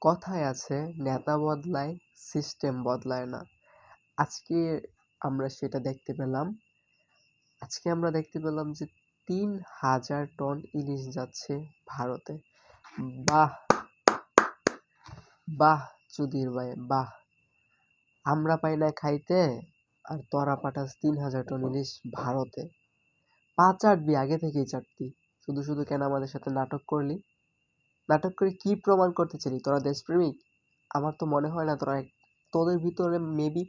কথায় আছে, নেতা বদলায় সিস্টেম বদলায় না। আজকে আমরা সেটা দেখতে পেলাম। আজকে আমরা দেখতে পেলাম যে তিন হাজার টন ইলিশ যাচ্ছে ভারতে। বাহ! বাহ, চুদির ভাই, বাহ! আমরা পাই না খাইতে, আর তোরা পাঠাস তিন হাজার টন ইলিশ ভারতে। পা চাটবি আগে থেকেই চাটতি শুধু শুধু কেন আমাদের সাথে নাটক করলি? নাটক করে কি প্রমাণ করতে চাইলি? তোরা দেশপ্রেমিক? আমার তো মনে হয় না তোরা তোদের ভিতরে মেবি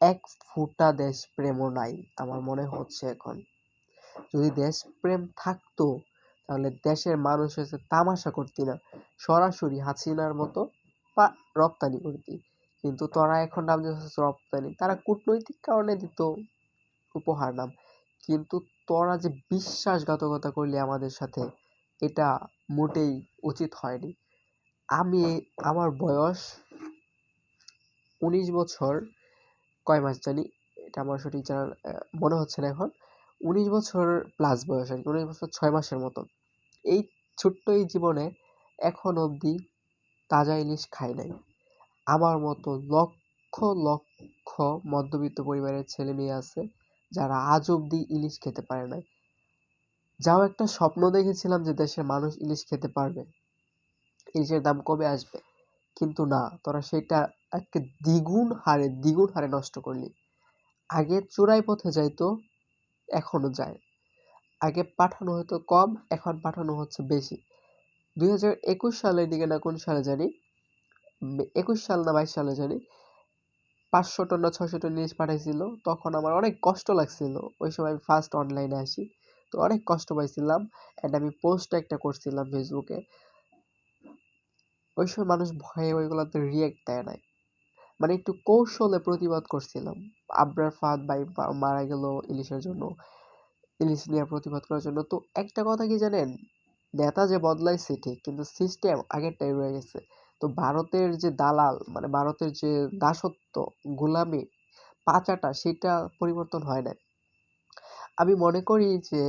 এক ফোঁটা দেশপ্রেমও নাই, আমার মনে হচ্ছে এখন। যদি দেশপ্রেম থাকতো, তাহলে দেশের মানুষ এসে তামাশা করতি না। সরাসরি হাসিনার মতো বা রপ্তানি করতি। কিন্তু তোরা এখন নাম দিতেছিস রপ্তানি। তারা কূটনৈতিক কারণে দিত উপহার নাম। কিন্তু তোরা যে বিশ্বাসঘাতকতা করলি আমাদের সাথে এটা মোটেই উচিত হয়নি। আমি আমার বয়স উনিশ বছর, কয় মাস জানি, এটা আমার সঠিক জানার মনে হচ্ছে না এখন। উনিশ বছর প্লাস বয়স আর কি, উনিশ বছর ছয় মাসের মতো এই ছোট্ট এই জীবনে এখন অবধি তাজা ইলিশ খাই নাই। আমার মতো লক্ষ লক্ষ মধ্যবিত্ত পরিবারের ছেলে মেয়ে আছে, যারা আজ অবধি ইলিশ খেতে পারে নাই। যাও একটা স্বপ্ন দেখেছিলাম যে দেশের মানুষ ইলিশ খেতে পারবে। ইলিশের দাম কমে আসবে। কিন্তু না, তোরা সেটা একটা দ্বিগুণ হারে দ্বিগুণ হারে নষ্ট করলি। আগে চোরাই পথে যাইতো, এখনও যায়। আগে পাঠানো হতো কম, এখন পাঠানো হচ্ছে বেশি। দুই হাজার একুশ সালের দিকে না, কোন সালে জানি? একুশ সাল না বাইশ সালে জানি? পাঁচশো টন না ছয়শো টন জিনিস পাঠাইছিল। তখন আমার অনেক কষ্ট লাগছিল। ওই সময় আমি ফার্স্ট অনলাইনে আসি। তো অনেক কষ্ট পাইছিলাম অ্যান্ড আমি পোস্ট একটা করছিলাম ফেসবুকে ওই সময় মানুষ ভয়ে ওইগুলোতে রিয়েক্ট দেয় নাই। মানে একটু কৌশলে প্রতিবাদ করছিলাম। আবরার ফাদ ভাই মারা গেল ইলিশের জন্য। ইলিশ নিয়ে প্রতিবাদ করার জন্য। তো একটা কথা কি জানেন? নেতা যে বদলাইছে ঠিক, কিন্তু সিস্টেম আগেরটাই রয়ে গেছে। তো ভারতের যে দালাল মানে ভারতের যে দাসত্ব, গোলামি পাচাটা সেটা পরিবর্তন হয় না আমি মনে করি যে,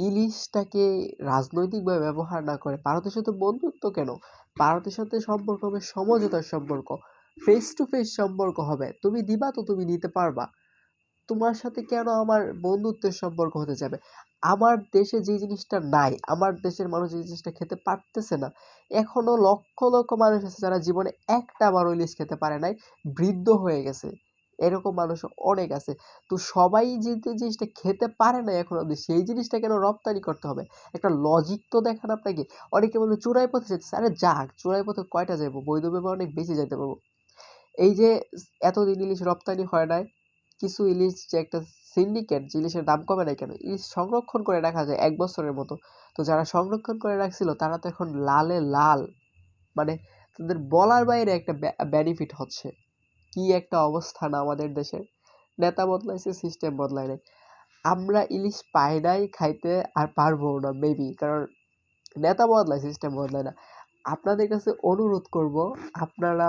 ইলিশটাকে রাজনৈতিকভাবে ব্যবহার না করে ভারতের সাথে বন্ধুত্ব কেন? ভারতের সাথে সম্পর্ক হবে সমঝোতার সম্পর্ক ফেস টু ফেস সম্পর্ক হবে। তুমি দিবা তো তুমি নিতে পারবা। তোমার সাথে কেন আমার বন্ধুত্বের সম্পর্ক হতে যাবে? আমার দেশে যে জিনিসটা নাই, আমার দেশের মানুষ যে জিনিসটা খেতে পারতেছে না, এখনও লক্ষ লক্ষ মানুষ আছে যারা জীবনে একটা বার ইলিশ খেতে পারে নাই, বৃদ্ধ হয়ে গেছে। এরকম মানুষ অনেক আছে। তো সবাই যে জিনিসটা খেতে পারে না এখন অব্দি সেই জিনিসটা কেন রপ্তানি করতে হবে? একটা লজিক তো দেখান আপনাকে। অনেকে বলবে চোরাই পথে যেতেছে। আরে যাক চোরাই পথে কয়টা যাব বৈধভাবে অনেক বেশি যাইতে পারব। এই যে এতদিন ইলিশ রপ্তানি হয় নাই, কিছু ইলিশ যে একটা সিন্ডিকেট যে ইলিশের দাম কমে নাই কেন? ইলিশ সংরক্ষণ করে রাখা যায় এক বছরের মতো। তো যারা সংরক্ষণ করে রাখছিল, তারা তো এখন লালে লাল। মানে তাদের বলার বাইরে একটা বেনিফিট হচ্ছে। কি একটা অবস্থান আমাদের দেশের? নেতা বদলাইছে সিস্টেম বদলায় নাই। আমরা ইলিশ পাই নাই, খাইতে আর পারব না মেবি কারণ নেতা বদলায় সিস্টেম বদলায় না। আপনাদের কাছে অনুরোধ করব, আপনারা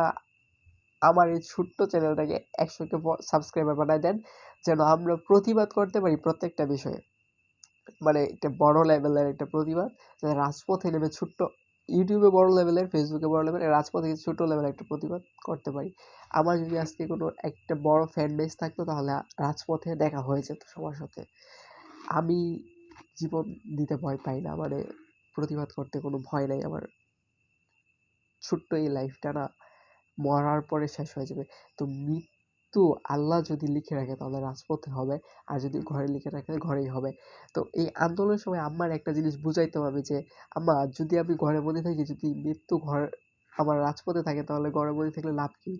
আমার এই ছোট্ট চ্যানেলটাকে একশোকে সাবস্ক্রাইবার বানায় দেন, যেন আমরা প্রতিবাদ করতে পারি প্রত্যেকটা বিষয়ে। মানে একটা বড় লেভেলের একটা প্রতিবাদ রাজপথে নেমে ছোট্ট ইউটিউবে বড় লেভেলের ফেসবুকে বড় লেভেলের রাজপথে ছোট লেভেলের একটা প্রতিবাদ করতে পারি। আমার যদি আজকে কোনো একটা বড় ফ্যান বেস থাকতো তাহলে রাজপথে দেখা হয়ে যেত সবার সাথে। আমি জীবন দিতে ভয় পাই না মানে প্রতিবাদ করতে কোনো ভয় নাই। আমার ছোট্ট এই লাইফটা না মরার পরে শেষ হয়ে যাবে। তো মৃত্যু আল্লাহ যদি লিখে রাখে তাহলে রাজপথে হবে, আর যদি ঘরে লিখে রাখে ঘরেই হবে। তো এই আন্দোলনের সময় আম্মার একটা জিনিস বুঝাইতাম আমি যে, আম্মা যদি আমি ঘরে বন্দি থাকি, যদি মৃত্যু ঘর আমার রাজপথে থাকে তাহলে ঘরে বন্দি থাকলে লাভ কি?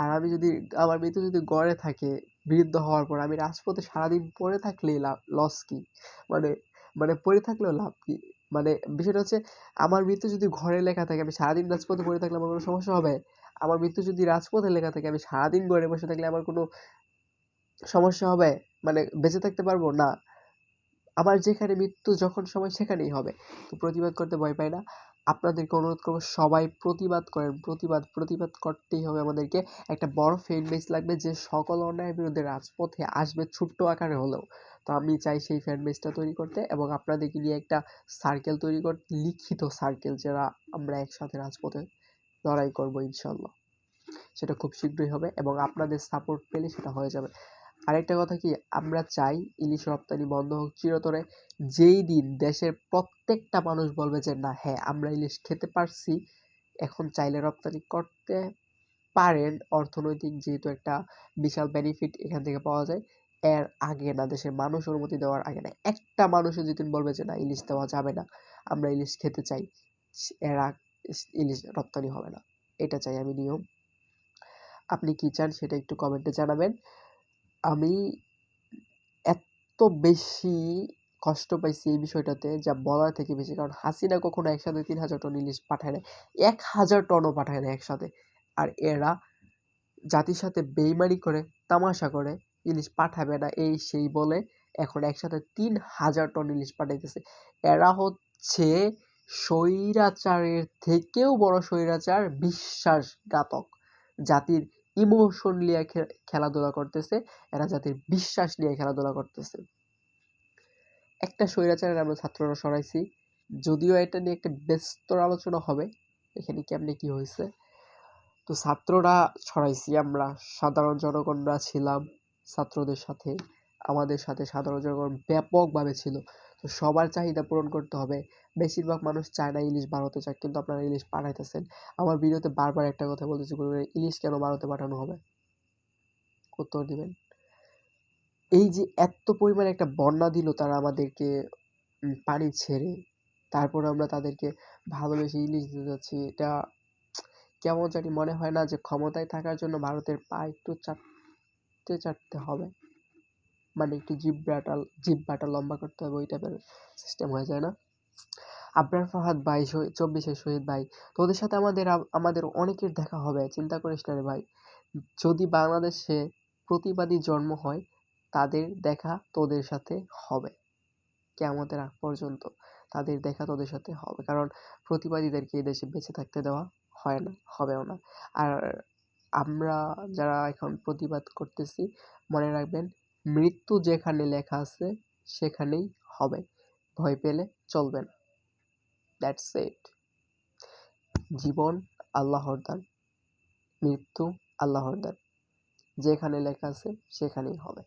আর আমি যদি, আমার মৃত্যু যদি গড়ে থাকে, বৃদ্ধ হওয়ার পর আমি রাজপথে সারাদিন পড়ে থাকলেই লাভ লস কি? মানে মানে পড়ে থাকলেও লাভ কি? মানে বিষয়টা হচ্ছে, আমার মৃত্যু যদি ঘরে লেখা থাকে, আমি সারাদিন রাজপথে পড়ে থাকলে আমার কোনো সমস্যা হবে? আমার মৃত্যু যদি রাজপথে লেখা থাকে, আমি সারাদিন ঘরে বসে থাকলে আমার কোনো সমস্যা হবে? মানে বেঁচে থাকতে পারব? না। আমার যেখানে মৃত্যু, যখন সময় সেখানেই হবে। তো প্রতিবাদ করতে ভয় পাই না। আপনাদেরকে অনুরোধ করব, সবাই প্রতিবাদ করেন। প্রতিবাদ প্রতিবাদ করতেই হবে আমাদেরকে। একটা বড় ফেন বেস লাগবে যে সকল অন্যায়ের বিরুদ্ধে রাজপথে আসবে ছোট্ট আকারে হলেও। তো আমি চাই সেই ফ্যান বেসটা তৈরি করতে এবং আপনাদেরকে নিয়ে একটা সার্কেল তৈরি করতে লিখিত সার্কেল যারা আমরা একসাথে রাজপথে লড়াই করব ইনশাল্লাহ সেটা খুব শীঘ্রই হবে এবং আপনাদের সাপোর্ট পেলে সেটা হয়ে যাবে। আরেকটা কথা কি, আমরা চাই ইলিশ রপ্তানি বন্ধ হোক চিরতরে, যেই দিন দেশের প্রত্যেকটা মানুষ বলবে যে, না হ্যাঁ আমরা ইলিশ খেতে পারছি, এখন চাইলে রপ্তানি করতে পারেন। অর্থনৈতিক যেহেতু একটা বিশাল বেনিফিট এখান থেকে পাওয়া যায়, এর আগে না, দেশের মানুষ অনুমতি দেওয়ার আগে না, একটা মানুষও যেদিন বলবে যে, না, ইলিশ দেওয়া যাবে না, আমরা ইলিশ খেতে চাই। এর ইলিশ রপ্তানি হবে না। এটা চাই আমি নিয়ম। আপনি কি চান সেটা একটু কমেন্টে জানাবেন। আমি এত বেশি কষ্ট পাইছি এই বিষয়টাতে যা বলার থেকে বেশি, কারণ হাসিনা কখনো একসাথে তিন হাজার টন ইলিশ পাঠায় না এক হাজার টনও পাঠায় না একসাথে। আর এরা জাতির সাথে বেইমানি করে, তামাশা করে, ইলিশ পাঠাবে না, এই সেই বলে এখন একসাথে তিন হাজার টন ইলিশ পাঠাইতেছে। এরা হচ্ছে স্বৈরাচারের থেকেও বড় স্বৈরাচার বিশ্বাসঘাতক। জাতির ইমোশন নিয়ে খেলাধুলা করতেছে, এরা জাতির বিশ্বাস নিয়ে খেলাধুলা করতেছে। একটা স্বৈরাচারের আমরা ছাত্ররা সরাইছি, যদিও এটা নিয়ে একটা ব্যস্তর আলোচনা হবে, এখানে কেমনে কি হয়েছে? তো ছাত্ররা ছড়াইছি আমরা, সাধারণ জনগণরা ছিলাম ছাত্রদের সাথে, আমাদের সাথে সাধারণ জনগণ ব্যাপকভাবে ছিল। সবার চাহিদা পূরণ করতে হবে। বেশিরভাগ মানুষ চায় না ইলিশ ভারতে চায়, কিন্তু আপনারা ইলিশ পাঠাইতেছেন আমার ভিডিওতে বারবার একটা কথা বলতেছি ইলিশ কেন ভারতে পাঠানো হবে? উত্তর দিবেন। এই যে এত পরিমাণে একটা বন্যা দিল তারা আমাদেরকে পানি ছেড়ে, তারপর আমরা তাদেরকে ভালোবেসে ইলিশ দিতে যাচ্ছি, এটা কেমন জানি মনে হয় না যে ক্ষমতায় থাকার জন্য ভারতের পা একটু চাটতে চাটতে হবে। মানে একটু জিব্বাটা জিব্বাটা লম্বা করতে হবে, ওই টাইপের সিস্টেম হয়ে যায় না? আবরার ফাহাদ ভাই শহীদ চব্বিশের শহীদ ভাই, তোদের সাথে আমাদের আমাদের অনেকের দেখা হবে, চিন্তা করিস না রে ভাই। যদি বাংলাদেশে প্রতিবাদী জন্ম হয়, তাদের দেখা তোদের সাথে হবে। কেয়ামতের আগ পর্যন্ত তাদের দেখা তোদের সাথে হবে, কারণ প্রতিবাদীদেরকে এই দেশে বেঁচে থাকতে দেওয়া হয় না, হবেও না। আর আমরা যারা এখন প্রতিবাদ করতেছি, মনে রাখবেন মৃত্যু যেখানে লেখা আছে, সেখানেই হবে। ভয় পেলে চলবে না। দ্যাটস ইট জীবন আল্লাহর দান, মৃত্যু আল্লাহর দান। যেখানে লেখা আছে, সেখানেই হবে।